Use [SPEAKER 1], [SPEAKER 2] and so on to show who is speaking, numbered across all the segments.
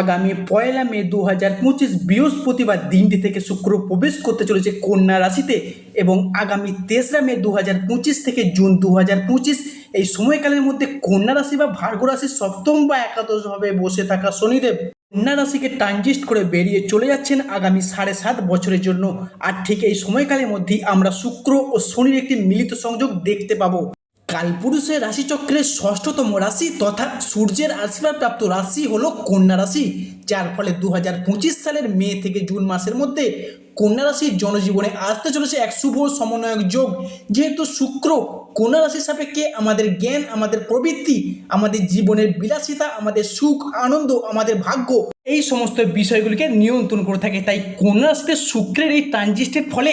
[SPEAKER 1] আগামী পয়লা মে দু হাজার পঁচিশ বৃহস্পতিবার দিনটি থেকে শুক্র প্রবেশ করতে চলেছে কন্যা রাশিতে এবং আগামী তেসরা মে দু হাজার পঁচিশ থেকে জুন দু হাজার পঁচিশ এই সময়কালের মধ্যে কন্যা রাশি বা ভার্গ রাশির সপ্তম বা একাদশভাবে বসে থাকা শনিদেব কন্যা রাশিকে ট্রানজিস্ট করে বেরিয়ে চলে যাচ্ছেন আগামী সাড়ে সাত বছরের জন্য। আর ঠিক এই সময়কালের মধ্যেই আমরা শুক্র ও শনির একটি মিলিত সংযোগ দেখতে পাবো। কালপুরুষের রাশিচক্রের ষষ্ঠতম রাশি তথা সূর্যের আশীর্বাদপ্রাপ্ত রাশি হলো কন্যা রাশি, যার ফলে দু হাজার পঁচিশ সালের মে থেকে জুন মাসের মধ্যে কন্যা রাশির জনজীবনে আসতে চলেছে এক শুভ সমন্বয়ক যোগ। যেহেতু শুক্র কন্যা রাশির সাপেক্ষে আমাদের জ্ঞান, আমাদের প্রবৃত্তি, আমাদের জীবনের বিলাসিতা, আমাদের সুখ, আনন্দ, আমাদের ভাগ্য, এই সমস্ত বিষয়গুলিকে নিয়ন্ত্রণ করে থাকে। তাই কন্যা রাশিতে শুক্রের এই ট্রানজিস্টের ফলে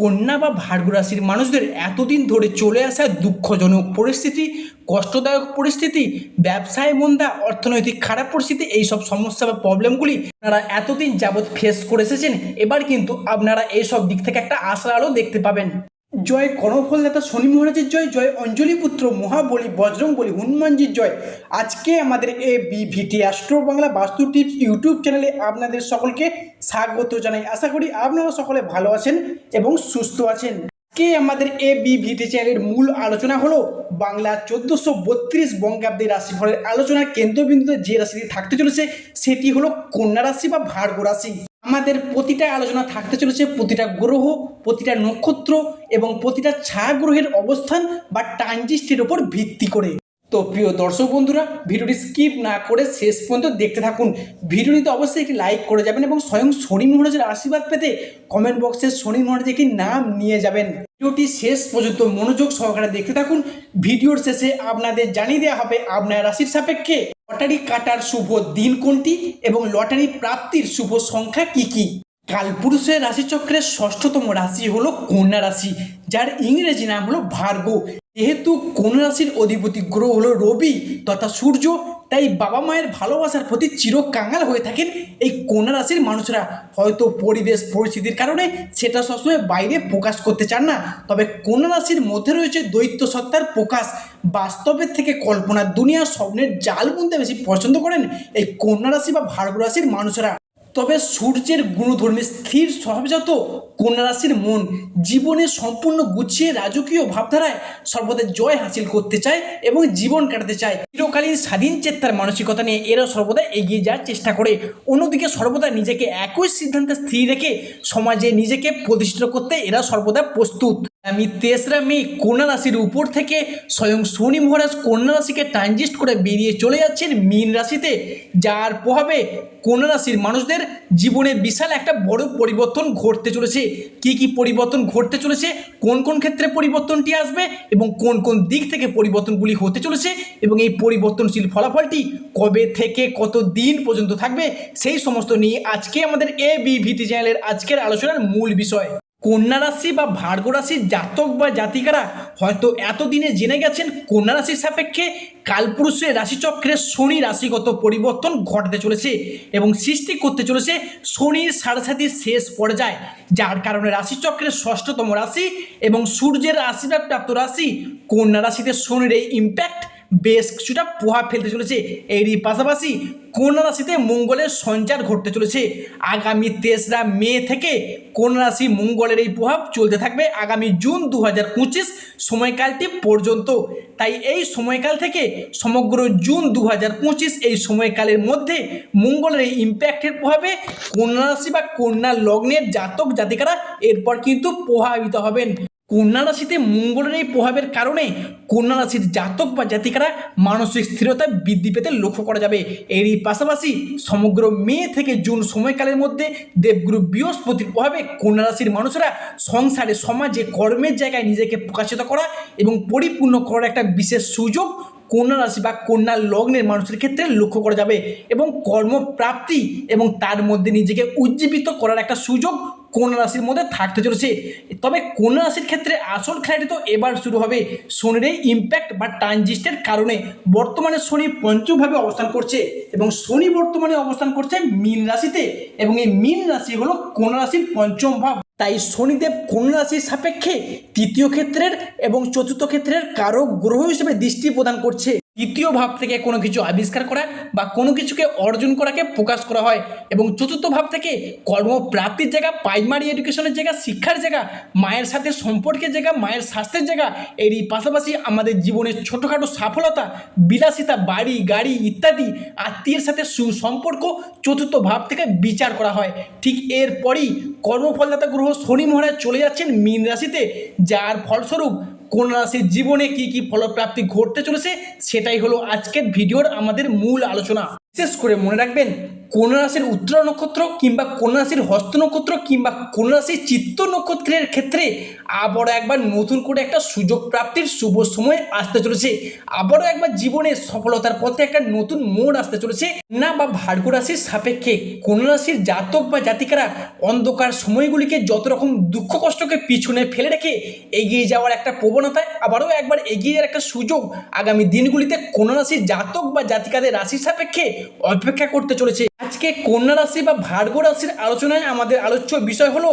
[SPEAKER 1] কন্যা বা ভার্গু রাশির মানুষদের এতদিন ধরে চলে আসা দুঃখজনক পরিস্থিতি, কষ্টদায়ক পরিস্থিতি, ব্যবসায় মন্দা, অর্থনৈতিক খারাপ পরিস্থিতি এই সব সমস্যা বা প্রবলেমগুলি আপনারা এতদিন যাবৎ ফেস করে এসেছেন, এবার কিন্তু আপনারা এই সব দিক থেকে একটা আশার আলো দেখতে পাবেন। জয় কর্মফলদাতা শনি মহারাজের জয় জয় অঞ্জলি পুত্র মহাবলী বজরং বলি হনুমানজির জয়। আজকে আমাদের A B VT astro Bangla vastu tips YouTube চ্যানেলে আপনাদের সকলকে স্বাগত জানাই। আশা করি আপনারা সকলে ভালো আছেন এবং সুস্থ আছেন। কে আমাদের এ বি ভিটি চ্যানেলের মূল আলোচনা হলো বাংলা চোদ্দোশো বত্রিশ বঙ্গাব্দের রাশিফলের আলোচনার কেন্দ্রবিন্দুতে যে রাশিটি থাকতে চলেছে, সেটি হলো কন্যা রাশি বা ভার্গ রাশি। আমাদের প্রতিটা আলোচনা থাকতে চলেছে, প্রতিটা গ্রহ, প্রতিটা নক্ষত্র এবং প্রতিটা ছায়া গ্রহের অবস্থান বা ট্রানজিস্টের ওপর ভিত্তি করে। তো প্রিয় দর্শক বন্ধুরা, ভিডিওটি স্কিপ না করে শেষ পর্যন্ত দেখতে থাকুন। ভিডিওটিতে অবশ্যই একটি লাইক করে যাবেন এবং স্বয়ং শনি মহারাজের আশীর্বাদ পেতে কমেন্ট বক্সে শনি মহারাজের একটি নাম নিয়ে যাবেন। ভিডিওটি শেষ পর্যন্ত মনোযোগ সহকারে দেখতে থাকুন। ভিডিওর শেষে আপনাদের জানিয়ে দেওয়া হবে, আপনার রাশির সাপেক্ষে। লটারি কাটার শুভ দিন কোনটি এবং লটারি প্রাপ্তির শুভ সংখ্যা কি কি? কালপুরুষের রাশিচক্রের ষষ্ঠতম রাশি হলো কন্যা রাশি, যার ইংরেজি নাম হলো ভার্গ। যেহেতু কন্যা রাশির অধিপতি গ্রহ হলো রবি তথা সূর্য, তাই বাবা মায়ের ভালোবাসার প্রতি চিরকাঙাল হয়ে থাকেন এই কন্যা রাশির মানুষরা। হয়তো পরিবেশ, পরিস্থিতির কারণে সেটা সবসময় বাইরে প্রকাশ করতে চান না। তবে কন্যা রাশির মধ্যে রয়েছে দৈত্য সত্তার প্রকাশ। বাস্তবের থেকে কল্পনার দুনিয়া স্বপ্নের জাল বুনতে বেশি পছন্দ করেন এই কন্যা রাশি বা ভার্গ রাশির মানুষরা। তবে সূর্যের গুণধর্মী স্থির স্বভাবজাত কন্যা রাশির মন জীবনে সম্পূর্ণ গুছিয়ে রাজকীয় ভাবধারায় সর্বদা জয় হাসিল করতে চায় এবং জীবন কাটাতে চায়। চিরকালীন স্বাধীন চেত্তার মানসিকতা নিয়ে এরা সর্বদা এগিয়ে যাওয়ার চেষ্টা করে। অন্যদিকে সর্বদা নিজেকে একই সিদ্ধান্তে স্থির রেখে সমাজে নিজেকে প্রতিষ্ঠিত করতে এরা সর্বদা প্রস্তুত। আমি তেসরা মে কন্যা রাশির উপর থেকে স্বয়ং শনি মহারাজ কন্যা রাশিকে ট্রানজিস্ট করে বেরিয়ে চলে যাচ্ছেন মীন রাশিতে, যার প্রভাবে কন্যা রাশির মানুষদের জীবনে বিশাল একটা বড় পরিবর্তন ঘটতে চলেছে। কি কি পরিবর্তন ঘটতে চলেছে, কোন কোন ক্ষেত্রে পরিবর্তনটি আসবে এবং কোন কোন দিক থেকে পরিবর্তনগুলি হতে চলেছে এবং এই পরিবর্তনশীল ফলাফলটি কবে থেকে কত দিন পর্যন্ত থাকবে, সেই সমস্ত নিয়ে আজকে আমাদের এ বি ভিটি চ্যানেলের আজকের আলোচনার মূল বিষয়। কন্যা রাশি বা ভার্গ রাশির জাতক বা জাতিকারা হয়তো এতদিনে জেনে গেছেন কন্যা রাশির সাপেক্ষে কালপুরুষের রাশিচক্রের শনি রাশিগত পরিবর্তন ঘটতে চলেছে এবং সৃষ্টি করতে চলেছে শনির সাড়ে শেষ পর্যায়ে, যার কারণে রাশিচক্রের ষষ্ঠতম রাশি এবং সূর্যের আশীর্বাদপ্রাপ্ত রাশি কন্যা রাশিতে শনির এই ইম্প্যাক্ট বেশ কিছুটা প্রভাব ফেলতে চলেছে। এরই পাশাপাশি কন্যা রাশিতে মঙ্গলের সঞ্চার ঘটতে চলেছে। আগামী তেসরা মে থেকে কন্যা রাশি মঙ্গলের এই প্রভাব চলতে থাকবে আগামী জুন দু হাজার পঁচিশ সময়কালটি পর্যন্ত। তাই এই সময়কাল থেকে সমগ্র জুন দু হাজার পঁচিশ এই সময়কালের মধ্যে মঙ্গলের এই ইম্প্যাক্টের প্রভাবে কন্যা রাশি বা কন্যা লগ্নের জাতক জাতিকারা এরপর কিন্তু প্রভাবিত হবেন। কন্যা রাশিতে মঙ্গলের এই প্রভাবের কারণে কন্যা রাশির জাতক বা জাতিকারা মানসিক স্থিরতা বৃদ্ধি পেতে লক্ষ্য করা যাবে। এরই পাশাপাশি সমগ্র মে থেকে জুন সময়কালের মধ্যে দেবগুরু বৃহস্পতির প্রভাবে কন্যা রাশির মানুষরা সংসারে, সমাজে, কর্মের জায়গায় নিজেকে প্রকাশিত করা এবং পরিপূর্ণ করার একটা বিশেষ সুযোগ কন্যা রাশি বা কন্যা লগ্নের মানুষের ক্ষেত্রে লক্ষ্য করা যাবে এবং কর্মপ্রাপ্তি এবং তার মধ্যে নিজেকে উজ্জীবিত করার একটা সুযোগ কন্যা রাশির মধ্যে থাকতে চলেছে। তবে কন্যা রাশির ক্ষেত্রে আসল খেলাটি তো এবার শুরু হবে শনির এই ইম্প্যাক্ট বা ট্রানজিস্টের কারণে। বর্তমানে শনি পঞ্চমভাবে অবস্থান করছে এবং শনি বর্তমানে অবস্থান করছে মীন রাশিতে এবং এই মীন রাশি হলো কন্যা রাশির পঞ্চম ভাব। তাই শনিদেব কন্যা রাশির সাপেক্ষে তৃতীয় ক্ষেত্রের এবং চতুর্থ ক্ষেত্রের কারক গ্রহ হিসেবে দৃষ্টি প্রদান করছে। তৃতীয় ভাব থেকে কোনো কিছু আবিষ্কার করা বা কোনো কিছুকে অর্জন করাকে প্রকাশ করা হয় এবং চতুর্থ ভাব থেকে কর্মপ্রাপ্তির জায়গা প্রাইমারি এডুকেশনের জায়গা, শিক্ষার জায়গা, মায়ের সাথে সম্পর্কের জায়গা, মায়ের স্বাস্থ্যের জায়গা, এরই পাশাপাশি আমাদের জীবনের ছোটোখাটো সফলতা বিলাসিতা, বাড়ি, গাড়ি ইত্যাদি আত্মীয়ের সাথে সুসম্পর্ক চতুর্থ ভাব থেকে বিচার করা হয়। ঠিক এরপরই কর্মফলদাতা গ্রহ শনি মহারাজ চলে যাচ্ছেন মীন রাশিতে, যার ফলস্বরূপ কোন রাশির জীবনে কি কি ফলপ্রাপ্তি ঘটতে চলেছে, সেটাই হলো আজকের ভিডিওর আমাদের মূল আলোচনা। বিশেষ করে মনে রাখবেন কোন রাশির উত্তরা নক্ষত্র কিংবা কোন রাশির হস্ত নক্ষত্র কিংবা কোন রাশির চিত্ত নক্ষত্রের ক্ষেত্রে আবারও একবার নতুন করে একটা সুযোগ প্রাপ্তির শুভ সময় আসতে চলেছে। আবারও একবার জীবনে সফলতার পথে একটা নতুন মোড় আসতে চলেছে। না বা ভার্গ রাশির সাপেক্ষে কোন রাশির জাতক বা জাতিকারা অন্ধকার সময়গুলিকে যত রকম দুঃখ কষ্টকে পিছনে ফেলে রেখে এগিয়ে যাওয়ার একটা প্রবণতায় আবারও একবার এগিয়ে যাওয়ার একটা সুযোগ আগামী দিনগুলিতে কোন রাশির জাতক বা জাতিকাদের রাশির সাপেক্ষে অপেক্ষা করতে চলেছে। আজকে কন্যা রাশি বা ভার্গ রাশির আলোচনায় আমাদের আলোচ্য বিষয় হলো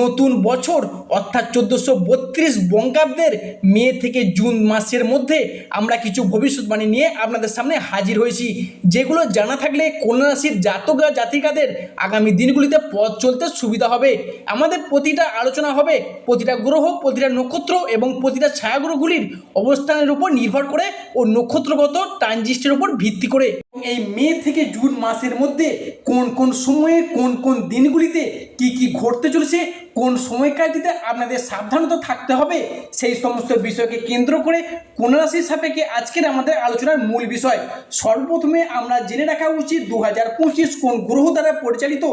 [SPEAKER 1] নতুন বছর, অর্থাৎ চোদ্দোশো বত্রিশ বঙ্গাব্দের মে থেকে জুন মাসের মধ্যে আমরা কিছু ভবিষ্যৎবাণী নিয়ে আপনাদের সামনে হাজির হয়েছি, যেগুলো জানা থাকলে কন্যা রাশির জাতক জাতিকাদের আগামী দিনগুলিতে পথ চলতে সুবিধা হবে। আমাদের প্রতিটা আলোচনা হবে প্রতিটা গ্রহ, প্রতিটা নক্ষত্র এবং প্রতিটা ছায়াগ্রহগুলির অবস্থানের উপর নির্ভর করে ও নক্ষত্রগত ট্রানজিস্টের উপর ভিত্তি করে। এই মে থেকে জুন মাসের মধ্যে কোন কোন সময়ে কোন কোন দিনগুলিতে কি কি ঘটতে চলেছে, কোন সময়কালটিতে আপনাদের সাবধানতা থাকতে হবে, সেই সমস্ত বিষয়কে কেন্দ্র করে কোন রাশির সাপেক্ষে আজকের আমাদের আলোচনার মূল বিষয়। সর্বপ্রথমে আমরা জেনে রাখা উচিত দু হাজার পঁচিশ কোন গ্রহ দ্বারা পরিচালিত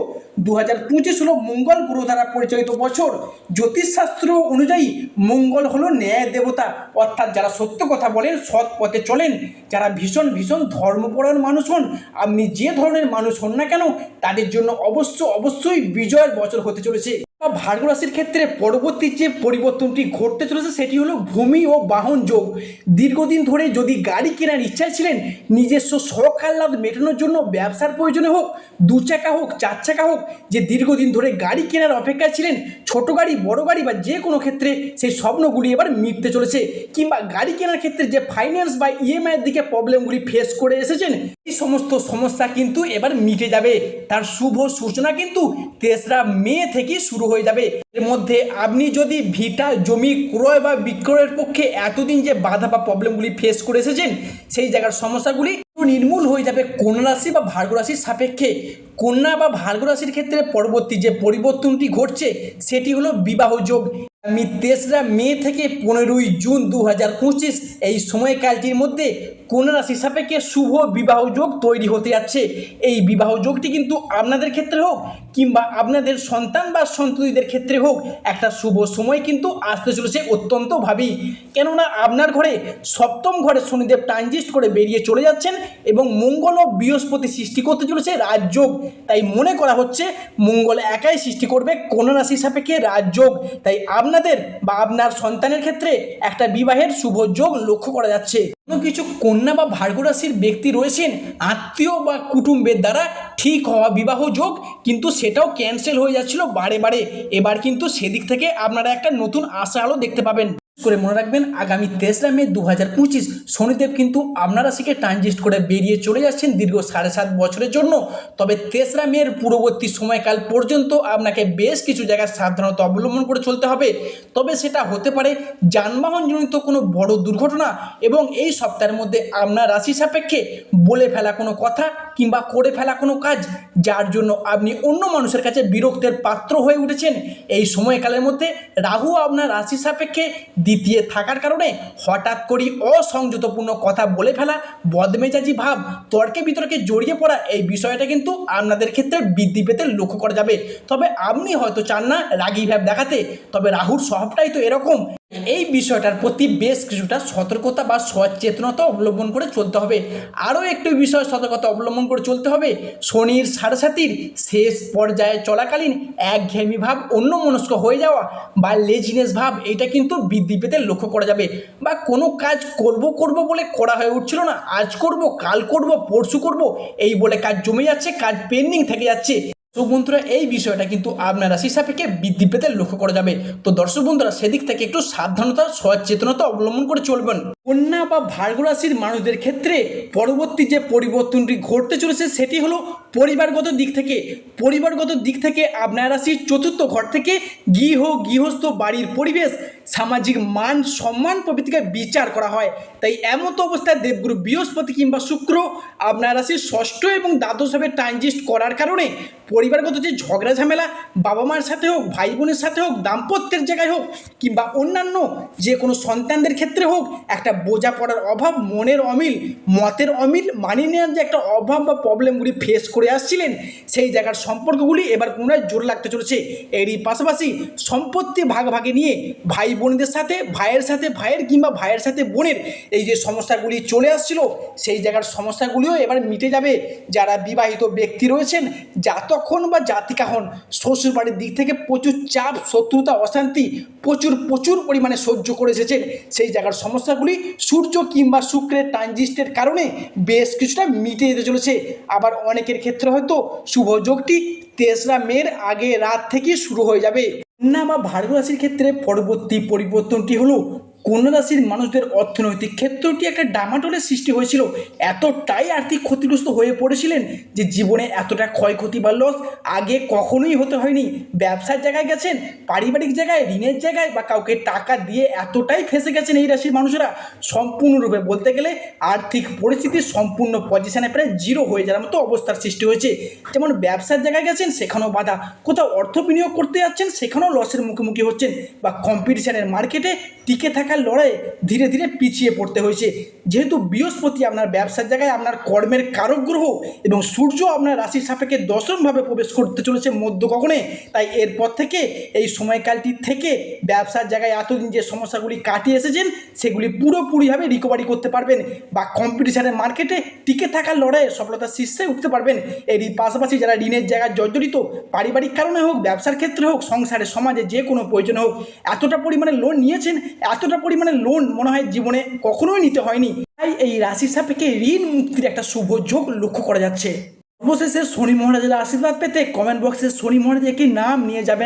[SPEAKER 1] দু হাজার পঁচিশ হলো মঙ্গল গ্রহ দ্বারা পরিচালিত বছর। জ্যোতিষশাস্ত্র অনুযায়ী মঙ্গল হলো ন্যায় দেবতা, অর্থাৎ যারা সত্য কথা বলেন সৎ পথে চলেন, যারা ভীষণ ভীষণ ধর্মপরায়ণ মানুষ হন, আপনি যে ধরনের মানুষ হন না কেন, তাদের জন্য অবশ্য অবশ্যই বিজয়ের বছর হতে চলেছে। বা ভার্গ রাশির ক্ষেত্রে পরবর্তী যে পরিবর্তনটি ঘটতে চলেছে, সেটি হলো ভূমি ও বাহন যোগ। দীর্ঘদিন ধরে যদি গাড়ি কেনার ইচ্ছায় ছিলেন, নিজস্ব শখ আহ্লাদ মেটানোর জন্য ব্যবসার প্রয়োজনে হোক, দু চাকা হোক, চার চাকা হোক, যে দীর্ঘদিন ধরে গাড়ি কেনার অপেক্ষায় ছিলেন, ছোট গাড়ি, বড় গাড়ি বা যে কোনো ক্ষেত্রে সেই স্বপ্নগুলি এবার মিটতে চলেছে। কিংবা গাড়ি কেনার ক্ষেত্রে যে ফাইন্যান্স বা ইএমআইয়ের দিকে প্রবলেমগুলি ফেস করে এসেছেন এই সমস্ত সমস্যা কিন্তু এবার মিটে যাবে। তার শুভ সূচনা কিন্তু তেসরা মে থেকেই শুরু হয়ে যাবে। এর মধ্যে আপনি যদি ভিটা জমি ক্রয় বা বিক্রয়ের পক্ষে এতদিন যে বাধা বা প্রবলেমগুলি ফেস করে এসেছেন, সেই জায়গার সমস্যাগুলি নির্মূল হয়ে যাবে কন্যা রাশি বা ভার্গ রাশির সাপেক্ষে। কন্যা বা ভার্গ রাশির ক্ষেত্রে পরবর্তী যে পরিবর্তনটি ঘটছে, সেটি হলো বিবাহ যোগ। আমি তেসরা মে থেকে পনেরোই জুন দু হাজার পঁচিশ এই সময়কালটির মধ্যে কন্যা রাশির সাপেক্ষে শুভ বিবাহ যোগ তৈরি হতে যাচ্ছে? এই বিবাহ যোগটি কিন্তু আপনাদের ক্ষেত্রে হোক কিংবা আপনাদের সন্তান বা সন্ততিদের ক্ষেত্রে হোক, একটা শুভ সময় কিন্তু আসতে চলেছে অত্যন্তভাবেই কেননা আপনার ঘরে সপ্তম ঘরে শনিদেব ট্রানজিস্ট করে বেরিয়ে চলে যাচ্ছেন এবং মঙ্গল ও বৃহস্পতি সৃষ্টি করতে চলেছে রাজযোগ। তাই মনে করা হচ্ছে মঙ্গল একাই সৃষ্টি করবে কোন রাশির সাপেক্ষে রাজযোগ। তাই আপনাদের বা আপনার সন্তানের ক্ষেত্রে একটা বিবাহের শুভ যোগ লক্ষ্য করা যাচ্ছে। কোনো কিছু কন্যা বা ভার্গ রাশির ব্যক্তি রয়েছেন, আত্মীয় বা কুটুম্বের দ্বারা ঠিক হওয়া বিবাহ যোগ কিন্তু সেটাও ক্যান্সেল হয়ে যাচ্ছিল বারে বারে। এবার কিন্তু সেদিক থেকে আপনারা একটা নতুন আশা আলো দেখতে পাবেন। করে মনে রাখবেন, আগামী তেসরা মে দু হাজার পঁচিশ শনিদেব কিন্তু আপনার রাশিকে ট্রানজিস্ট করে বেরিয়ে চলে যাচ্ছেন দীর্ঘ সাড়ে সাত বছরের জন্য। তবে তেসরা মের পূর্ববর্তী সময়কাল পর্যন্ত আপনাকে বেশ কিছু জায়গায় সাবধানতা অবলম্বন করে চলতে হবে। তবে সেটা হতে পারে যানবাহনজনিত কোনো বড় দুর্ঘটনা এবং এই সপ্তাহের মধ্যে আপনার রাশি সাপেক্ষে বলে ফেলা কোনো কথা কিংবা করে ফেলা কোনো কাজ, যার জন্য আপনি অন্য মানুষের কাছে বিরক্তের পাত্র হয়ে উঠেছেন। এই সময়কালের মধ্যে রাহু আপনার রাশি সাপেক্ষে দ্বিতীয় থাকার কারণে হঠাৎ করেই অসংযতপূর্ণ কথা বলে ফেলা বদমেজাজি ভাব, তর্কে বিতর্কে জড়িয়ে পড়া এই বিষয়টা কিন্তু আপনাদের ক্ষেত্রে বৃদ্ধি পেতে লক্ষ্য করা যাবে। তবে আপনি হয়তো চান না রাগী ভাব দেখাতে, তবে রাহুর স্বভাবটাই তো এরকম। এই বিষয়টার প্রতি বেশ কিছুটা সতর্কতা বা সচেতনতা অবলম্বন করে চলতে হবে। আরও একটি বিষয় সতর্কতা অবলম্বন করে চলতে হবে। শনির সাড়ে সাতির শেষ পর্যায়ে চলাকালীন একঘেয়েমি ভাব অন্য মনস্ক হয়ে যাওয়া বা লেজিনেস ভাব, এটা কিন্তু বৃদ্ধি পেতে লক্ষ্য করা যাবে। বা কোনো কাজ করব করব বলে করা হয়ে উঠছিল না। আজ করব, কাল করব, পরশু করব, এই বলে কাজ জমে যাচ্ছে, কাজ পেন্ডিং থেকে যাচ্ছে। তো বন্ধুরা, এই বিষয়টা কিন্তু আপনার রাশি সাপেক্ষে বৃদ্ধি পেতে লক্ষ্য করা যাবে। তো দর্শক বন্ধুরা, সেদিক থেকে একটু সাবধানতা, সচেতনতা অবলম্বন করে চলবেন। কন্যা বা ভার্গ রাশির মানুষদের ক্ষেত্রে পরবর্তী যে পরিবর্তনটি ঘটতে চলেছে, সেটি হলো পরিবারগত দিক থেকে, পরিবারগত দিক থেকে আপনার রাশির চতুর্থ ঘর থেকে গৃহ, গৃহস্থ বাড়ির পরিবেশ, সামাজিক মান, সম্মান প্রভৃতিকে বিচার করা হয়। তাই এমতো অবস্থায় দেবগুরু বৃহস্পতি কিংবা শুক্র আপনার রাশির ষষ্ঠ এবং দ্বাদশ ভাবে ট্রানজিস্ট করার কারণে পরিবারগত যে ঝগড়া ঝামেলা, বাবা মার সাথে হোক, ভাই বোনের সাথে হোক, দাম্পত্যের জায়গায় হোক, কিংবা অন্যান্য যে কোনো সন্তানদের ক্ষেত্রে হোক, একটা বোঝা পড়ার অভাব, মনের অমিল, মতের অমিল মানিয়ে নেওয়ার যে একটা অভাব বা প্রবলেমগুলি ফেস করে আসছিলেন। সেই জায়গার সম্পর্কগুলি এবার পুনরায় জোর লাগতে চলেছে। এরই পাশাপাশি সম্পত্তি ভাগ ভাগে নিয়ে ভাই বোনদের সাথে, ভাইয়ের সাথে, ভাইয়ের কিংবা ভাইয়ের সাথে বোনের এই যে সমস্যাগুলি চলে আসছিল, সেই জায়গার সমস্যাগুলিও এবার মিটে যাবে। যারা বিবাহিত ব্যক্তি রয়েছেন জাতক্ষণ বা জাতিকা হন শ্বশুর বাড়ির দিক থেকে প্রচুর চাপ, শত্রুতা, অশান্তি প্রচুর প্রচুর পরিমাণে সহ্য করে এসেছেন। সেই জায়গার সমস্যাগুলি সূর্য কিংবা শুক্রের ট্রানজিস্টের কারণে বেশ কিছুটা মিটে যেতে চলেছে। আবার অনেকের ক্ষেত্রে হয়তো শুভ যোগটি তেসরা মের আগে রাত থেকে শুরু হয়ে যাবে। না বা ভারত রাশির ক্ষেত্রে পরবর্তী পরিবর্তনটি হলো কন্যা রাশির মানুষদের অর্থনৈতিক ক্ষেত্রটি একটা ডামাটোলের সৃষ্টি হয়েছিল। এতটাই আর্থিক ক্ষতিগ্রস্ত হয়ে পড়েছিলেন যে জীবনে এতটা ক্ষয়ক্ষতি বা লস আগে কখনোই হতে হয়নি। ব্যবসার জায়গায় গেছেন, পারিবারিক জায়গায়, ঋণের জায়গায় বা কাউকে টাকা দিয়ে এতটাই ফেসে গেছেন এই রাশির মানুষেরা। সম্পূর্ণরূপে বলতে গেলে আর্থিক পরিস্থিতি সম্পূর্ণ পজিশনে প্রায় জিরো হয়ে যাওয়ার মতো অবস্থার সৃষ্টি হয়েছে। যেমন ব্যবসার জায়গায় গেছেন, সেখানেও বাধা। কোথাও অর্থ বিনিয়োগ করতে যাচ্ছেন, সেখানেও লসের মুখোমুখি হচ্ছেন বা কম্পিটিশনের মার্কেটে টিকে থাকার লড়াইয়ে ধীরে ধীরে পিছিয়ে পড়তে হয়েছে। যেহেতু বৃহস্পতি আপনার ব্যবসার জায়গায় আপনার কর্মের কারক গ্রহ এবং সূর্য আপনার রাশির সাপেক্ষে দশমভাবে প্রবেশ করতে চলেছে মধ্য গগনে তাই এরপর থেকে এই সময়কালটি থেকে ব্যবসার জায়গায় এতদিন যে সমস্যাগুলি কাটিয়ে এসেছেন, সেগুলি পুরোপুরিভাবে রিকভারি করতে পারবেন বা কম্পিটিশনের মার্কেটে টিকে থাকার লড়াইয়ে সফলতার শীর্ষে উঠতে পারবেন। এরই পাশাপাশি যারা ঋণের জায়গায় জর্জরিত, পারিবারিক কারণে হোক, ব্যবসার ক্ষেত্রে হোক, সংসারে, সমাজে যে কোনো প্রয়োজনে হোক, এতটা পরিমাণে লোন নিয়েছেন, এতটা পরিমাণে লোন মনে হয় জীবনে কখনোই নিতে হয়নি। তাই এই রাশির সাপেক্ষে ঋণ মুক্তির একটা শুভ যোগ লক্ষ্য করা যাচ্ছে। অবশেষে শনি মহারাজের আশীর্বাদ পেতে কমেন্ট বক্সে শনি মহারাজ একটি নাম নিয়ে যাবেন।